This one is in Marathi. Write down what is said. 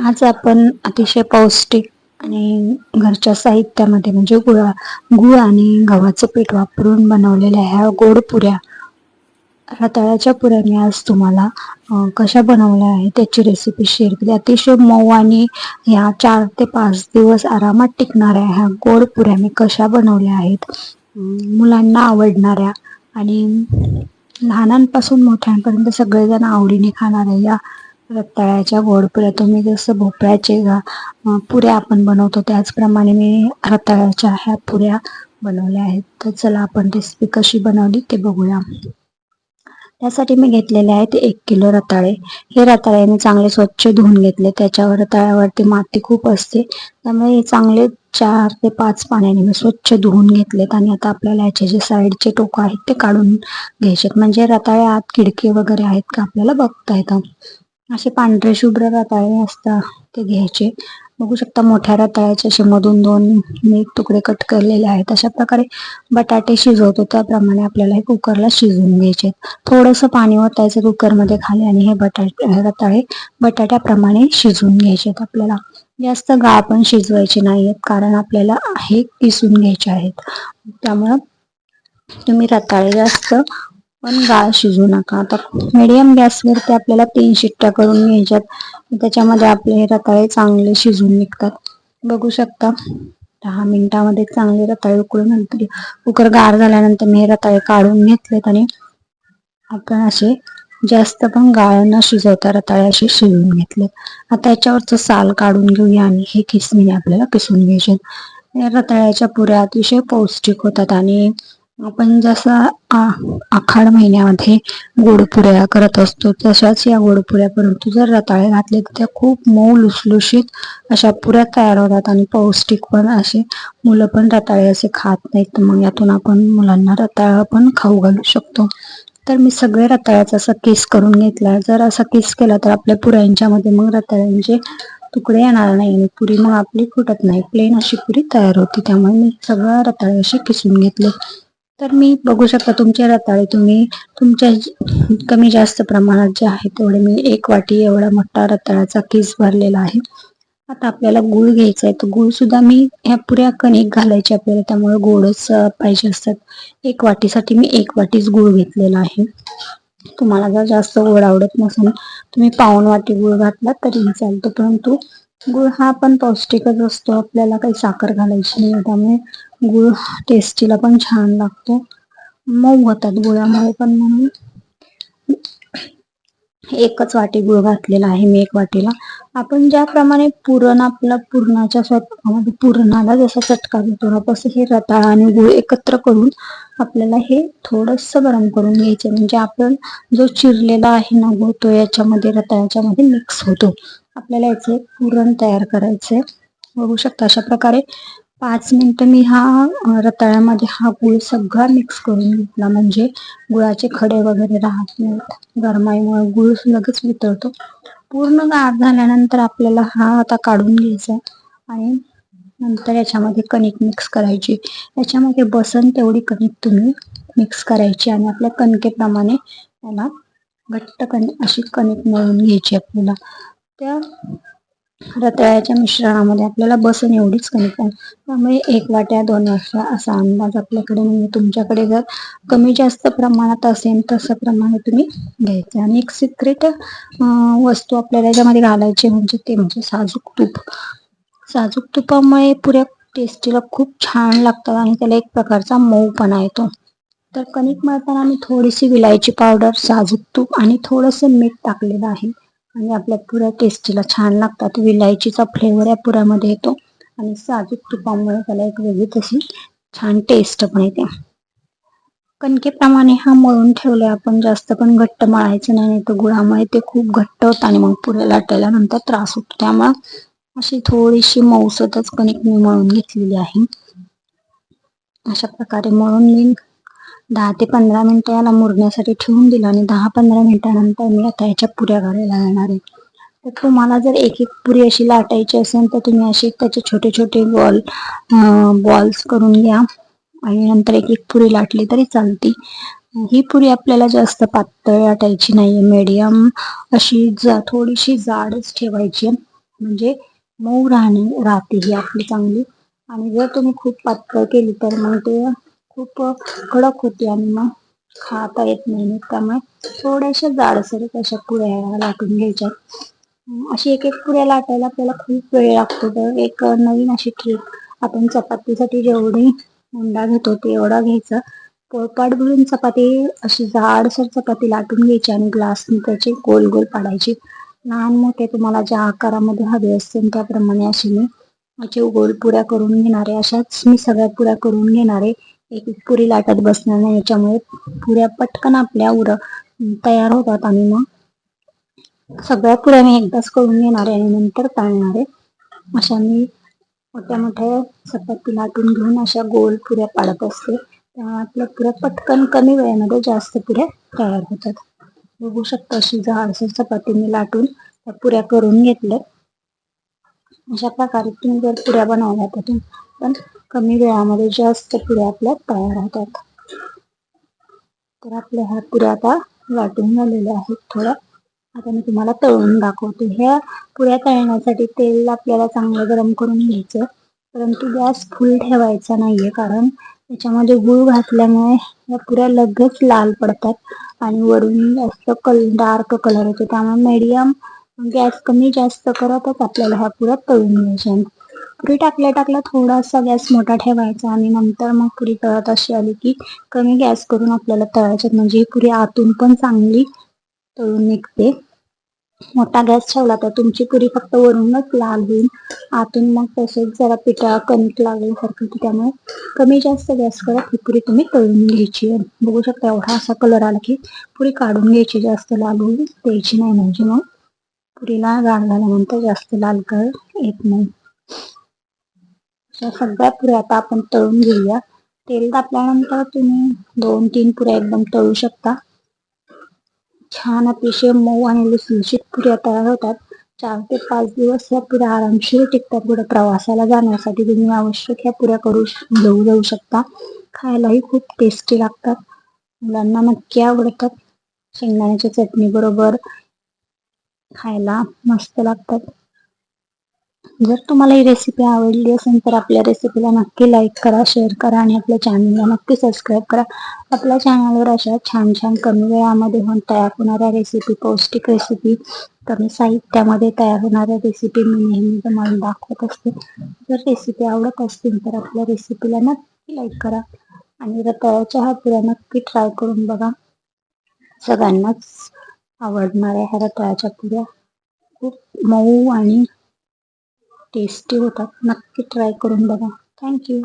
आज आपण अतिशय पौष्टिक आणि घरच्या साहित्यामध्ये म्हणजे गुळा गुळ आणि गव्हाचं पीठ वापरून बनवलेल्या ह्या गोड पुऱ्या रताळ्याच्या पुऱ्या मी आज तुम्हाला कशा बनवल्या आहेत त्याची रेसिपी शेअर केली. अतिशय मऊ आणि ह्या चार ते पाच दिवस आरामात टिकणाऱ्या ह्या गोड पुऱ्या मी कशा बनवल्या आहेत मुलांना आवडणाऱ्या आणि लहानांपासून मोठ्यांपर्यंत सगळेजण आवडीने खाणाऱ्या या रताळ्याच्या गोड पुऱ्या तुम्ही जसं भोपळ्याचे पुऱ्या आपण बनवतो त्याचप्रमाणे मी रताळ्याच्या ह्या पुऱ्या बनवल्या आहेत. तर चला आपण रेसिपी कशी बनवली ते बघूया. त्यासाठी मी घेतलेले आहेत एक किलो रताळे. हे रताळे मी चांगले स्वच्छ धुवून घेतले. त्याच्यावर रताळ्यावरती माती खूप असते. त्यामुळे हे चांगले चार ते पाच पाण्याने मी स्वच्छ धुवून घेतलेत आणि आता आपल्याला याचे जे साईडचे टोक आहेत ते काढून घ्यायचे म्हणजे रताळे आत खिडके वगैरे आहेत का आपल्याला बघता येतं. असे पांढरे शुभ्र रताळे असतात ते घ्यायचे. बघू शकता मोठ्या रताळ्याचे असे मधून दोन मी तुकडे कट केलेले आहेत. अशा प्रकारे बटाटे शिजवतो. त्याप्रमाणे आपल्याला हे कुकरला शिजवून घ्यायचे थोडंसं पाणी ओतायचं कुकरमध्ये खाली आणि हे बटाटे रताळे बटाट्याप्रमाणे शिजवून घ्यायचे आपल्याला. जास्त गाळ पण शिजवायचे नाहीयेत कारण आपल्याला हे किसून घ्यायचे आहेत. त्यामुळं तुम्ही रताळे जास्त पण गाळ शिजवू नका. आता मीडियम गॅसवरती आपल्याला तीन शिट्ट्या करून घ्यायच्यात. त्याच्यामध्ये आपले रताळे चांगले शिजून निघतात. बघू शकता दहा मिनिटामध्ये चांगले रताळे उकळून नंतर कुकर गार झाल्यानंतर मी हे रताळे काढून घेतलेत आणि आपण असे जास्त पण गाळ न शिजवता रताळे असे शिजवून घेतलेत. आता याच्यावरचं साल काढून घेऊया आणि हे किसणीने आपल्याला किसून घ्यायचे रताळ्याच्या पुऱ्या अतिशय पौष्टिक होतात आणि आपण जसं आ- आखाड महिन्यामध्ये गोडपुऱ्या करत असतो तशाच या गोडपुऱ्या परंतु जर रताळे घातले तर त्या खूप मऊ लुसलुशीत अशा पुऱ्या तयार होतात आणि पौष्टिक पण असे मुलं पण रताळे असे खात नाहीत. तर मग यातून आपण मुलांना रताळा पण खाऊ घालू शकतो. तर मी सगळे रताळ्याचा असा केस करून घेतला. जर असा केस केला तर आपल्या पुऱ्यांच्या मध्ये मग रताळ्यांचे तुकडे येणार नाही आणि पुरी मग आपली फुटत नाही. प्लेन अशी पुरी तयार होती. त्यामुळे मी सगळं रताळे असे किसून घेतले. तर मी बघू शकता तुमच्या रताळे तुम्ही तुमच्या कमी जास्त प्रमाणात जे आहे तेवढे मी एक वाटी एवढा मोठा रताळ्याचा किस भरलेला आहे. आता आपल्याला गुळ घ्यायचा आहे. तर गुळ सुद्धा मी ह्या पुऱ्या कणिक घालायची आपल्याला. त्यामुळे गोडच पाहिजे असतात. एक वाटीसाठी मी एक वाटीच गुळ घेतलेला आहे. तुम्हाला जर जास्त गोड आवडत नसेल तुम्ही पाऊण वाटी गुळ घातला तरीही चालतो. परंतु गुळ हा पण पौष्टिकच असतो. आपल्याला काही साखर घालायची नाही त्यामुळे गुळ टेस्टीला पण छान लागतो. मऊ होतात गुळामुळे पण म्हणून. एकच वाटी गुळ घातलेला आहे मी एक वाटीला. आपण ज्याप्रमाणे पुरण आपला पुरणाच्या स्वतःमध्ये म्हणजे पुरणाला जसा चटका देतो ना तसं हे रताळ आणि गुळ एकत्र करून आपल्याला हे थोडस गरम करून घ्यायचे. म्हणजे आपण जो चिरलेला आहे ना गुळ तो याच्यामध्ये रताळ्याच्या मध्ये मिक्स होतो. आपल्याला याचे पुरण तयार करायचे. बघू शकता अशा प्रकारे पाच मिनटं मी हा रताळ्यामध्ये हा गुळ सगळा मिक्स करून घेतला. म्हणजे गुळाचे खडे वगैरे राहत नाहीत. गरमाईमुळे गुळ लगेच वितळतो. पूर्ण गार झाल्यानंतर आपल्याला हा आता काढून घ्यायचा आणि नंतर याच्यामध्ये कणिक मिक्स करायची. याच्यामध्ये बसन तेवढी कणिक तुम्ही मिक्स करायची आणि आपल्या कणकेप्रमाणे याला घट्ट कणिक अशी कणिक मिळून घ्यायची आपल्याला. त्या रताळ्याच्या मिश्रणामध्ये आपल्याला बसून एवढीच कणिक आहे त्यामुळे एक वाट्या दोन वाट्या असा अंदाज आपल्याकडे म्हणजे तुमच्याकडे जर कमी जास्त प्रमाणात असेल तसं प्रमाणे तुम्ही घ्यायचं. आणि एक सिक्रेट वस्तू आपल्याला याच्यामध्ये घालायची म्हणजे ते म्हणजे साजूक तूप. साजूक तुपामुळे पुऱ्या टेस्टीला खूप छान लागतात आणि त्याला एक प्रकारचा मऊपणा येतो. तर कणिक मळताना मी थोडीशी विलायची पावडर साजूक तूप आणि थोडंसं मीठ टाकलेलं आहे. आणि आपल्या पुऱ्या टेस्टीला छान लागतात. विलायचीचा फ्लेवर या पुऱ्यामध्ये येतो. आणि साजूक तुपामुळे त्याला एक वेगळी तशी छान टेस्ट पण येते. कणकेप्रमाणे हा मळून ठेवले आपण जास्त पण घट्ट मळायचं नाही तर गुळामुळे ते खूप घट्ट होतं आणि मग पुऱ्या लाटल्यानंतर त्रास होतो. त्यामुळे अशी थोडीशी मऊसतच कणिक मी मळून घेतलेली आहे. अशा प्रकारे मळून मी दहा ते पंधरा मिनिटं याला मुरण्यासाठी ठेवून दिलं आणि दहा पंधरा मिनिटानंतर मी आता याच्या पुऱ्या घालायला येणार आहे. तर तुम्हाला जर एक एक पुरी अशी लाटायची असेल तर तुम्ही असे त्याचे छोटे छोटे बॉल बॉल्स करून घ्या. आणि नंतर एक एक पुरी लाटली तरी चालती. ही पुरी आपल्याला जास्त पातळ लाटायची नाही मीडियम अशी जा थोडीशी जाडच ठेवायची. म्हणजे मऊ राहणे राहते ही आपली चांगली. आणि जर तुम्ही खूप पातळ केली तर मग ते खूप कडक होते आणि मग खाता येत नाही त्यामुळे थोड्याशा जाडसर अशा पुऱ्या लाटून घ्यायच्या अशी एक एक पुऱ्या लाटायला आपल्याला खूप वेळ लागतो. तर एक नवीन अशी ट्रिक आपण चपातीसाठी जेवढी हुंडा घेतो ते एवढा घ्यायचा. पोळपाट भरून चपाती अशी जाडसर चपाती लाटून घ्यायची आणि ग्लासने त्याची गोल गोल पाडायची. लहान मोठे तुम्हाला ज्या आकारामध्ये हवे असतील त्याप्रमाणे अशी मी अशी गोल पुऱ्या करून घेणारे. अशाच मी सगळ्या पुऱ्या करून घेणारे. एक पुरी लाटत बसणार नाही याच्यामुळे पुऱ्या पटकन आपल्या उर तयार होतात आणि मग सगळ्या पुऱ्या मी एकदाच करून घेणारे आणि नंतर तळणारे अशा मी मोठ्या मोठ्या चपाती लाटून घेऊन अशा गोल पुऱ्या पाडत असते. त्यामुळे आपल्या पुऱ्या पटकन कमी वेळेमध्ये जास्त पुऱ्या तयार होतात. बघू शकता अशी जाडसर चपाती मी लाटून त्या पुऱ्या करून घेतल्या. अशा प्रकारे तुम्ही जर पुऱ्या बनवल्या तर पण कमी वेळामध्ये जास्त पुऱ्या आपल्या तयार होतात तर आपल्या ह्या पुऱ्या आता वाटून झालेल्या आहेत थोड्या आता मी तुम्हाला तळून दाखवते. ह्या पुऱ्या तळण्यासाठी तेल आपल्याला चांगलं गरम करून घ्यायचं परंतु गॅस फुल ठेवायचा नाहीये कारण त्याच्यामध्ये गुळ घातल्यामुळे या पुऱ्या लगेच लाल पडतात आणि वरून जास्त कल डार्क कलर येतो. त्यामुळे मीडियम गॅस कमी जास्त करतच आपल्याला ह्या पुऱ्या तळून घ्यायच्या पुरी टाकल्या टाकल्या थोडासा गॅस मोठा ठेवायचा आणि नंतर मग पुरी तळत अशी आली की कमी गॅस करून आपल्याला तळायच्यात. म्हणजे ही पुरी आतून पण चांगली तळून निघते. मोठा गॅस ठेवला तर तुमची पुरी फक्त वरूनच लाल होईल. आतून मग तसेच जरा पिठा कणिक लागल्यासारखं त्यामुळे कमी जास्त गॅस करत ही पुरी तुम्ही तळून घ्यायची. बघू शकता एवढा असा कलर आला की पुरी काढून घ्यायची जास्त लाल होईल द्यायची नाही. म्हणजे मग पुरीला गाळ झाल्यानंतर जास्त लाल कलर येत नाही. अशा सगळ्या पुऱ्या आता आपण तळून घेऊया. तेल तापल्यानंतर तुम्ही दोन तीन पुऱ्या एकदम तळू शकता. छान अतिशय मऊ आणि लुसलुशीत पुऱ्या तयार होतात. चार ते पाच दिवस या पुऱ्या आरामशीर टिकतात पुढे प्रवासाला जाण्यासाठी. तुम्ही आवश्यक ह्या पुऱ्या करू घेऊ जाऊ शकता. खायलाही खूप टेस्टी लागतात. मुलांना नक्की आवडतात. शेंगदाण्याच्या चटणी बरोबर खायला मस्त लागतात. जर तुम्हाला ही रेसिपी आवडली असेल तर आपल्या रेसिपीला नक्की लाईक करा शेअर करा आणि आपल्या चॅनलला नक्की सबस्क्राईब करा. आपल्या चॅनलवर अशा छान छान कमी वेळामध्ये होऊन तयार होणाऱ्या रेसिपी पौष्टिक रेसिपी कमी साहित्यामध्ये तयार होणाऱ्या रेसिपी मी नेहमी तुम्हाला दाखवत असते. जर रेसिपी आवडत असतील तर आपल्या रेसिपीला नक्की लाईक करा आणि रताळ्याच्या हा पुऱ्या नक्की ट्राय करून बघा. सगळ्यांनाच आवडणाऱ्या ह्या रताळ्याच्या पुऱ्या खूप मऊ आणि टेस्टी होतात. नक्की ट्राय करून बघा. थँक्यू